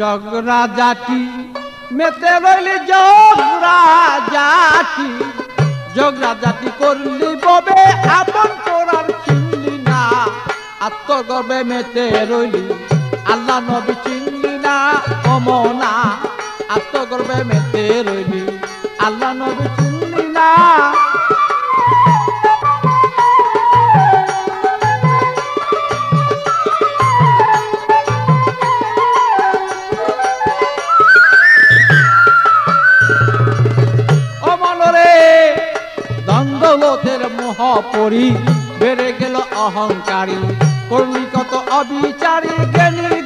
জগরা জাতি মেতে রইলি জগরা জাতি জগরা জাতি করলি ববে, আপন করার চিনলি না। আত্মগর্বে মেতে রইলি, আল্লাহ নবী চিনলি না অমনা আত্মগর্বে মেতে রইলি। পরি বেড়ে গেল অহংকারী। কর্মী কত অবিচারী জ্ঞানী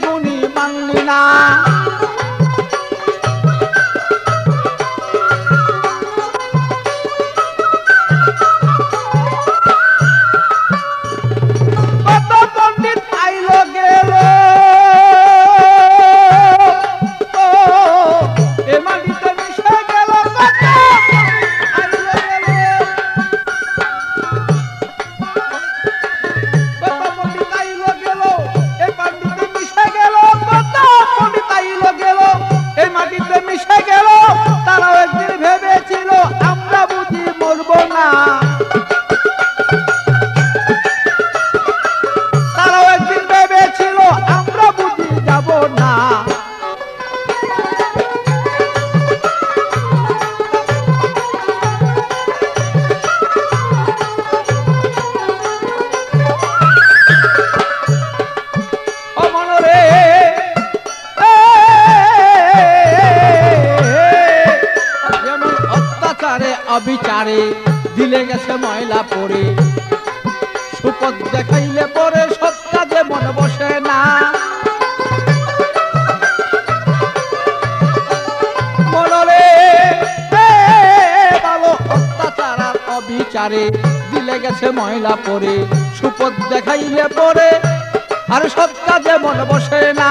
না। অবিচারে দিলে গেছে ময়লা পড়ে। সুপদ দেখাইলে পরে সৎ কাজে মনে বসে না। অবিচারে, দিলে গেছে ময়লা পরে সুপদ দেখাইলে পরে আর সৎ কাজে মনে বসে না।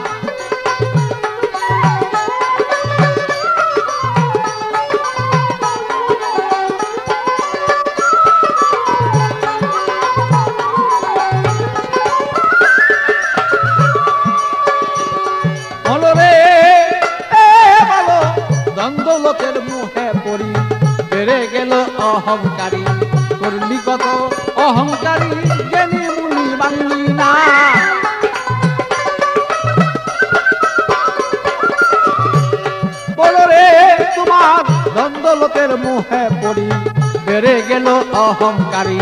দ্বন্দ্বলোকের মুখে পড়ি। বেড়ে গেল অহংকারী। করলি কত অহংকারী জ্ঞানী মুনি বাংলি না। বলো রে, তোমার দ্বন্দ্বলোকের মুখে পড়ি। বেড়ে গেল অহংকারী।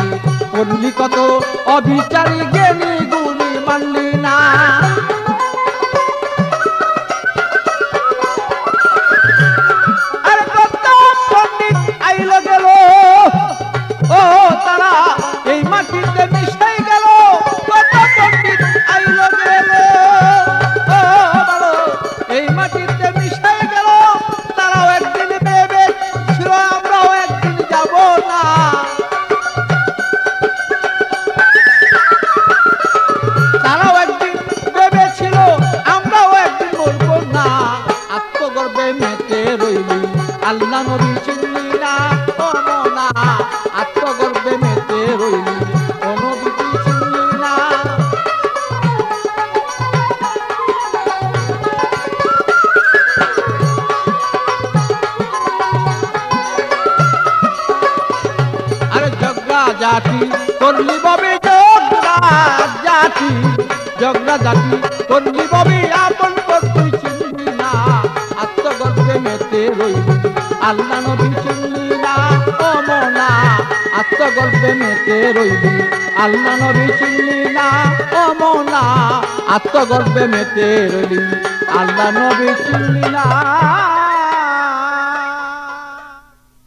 করলি কত অবিচারী জ্ঞানী গুণী মানলি না। মেতে রইলি। আল্লাহ নবী চিনলি না কোনো না আত্মগর্বে মেতে রইলি। কোনো বিধি চিনলি না আরে জগরা জাতি, করলি ববি জগরা জাতি। জগরা জাতি, করলি ববি আপন রইলি। আল্লাহ নবী চিনলি না আত্মগর্বে মেতে রইলি। আল্লাহ নবী চিনলি না আত্মগর্বে মেতে রইলি। আল্লাহ নবী চিনলি না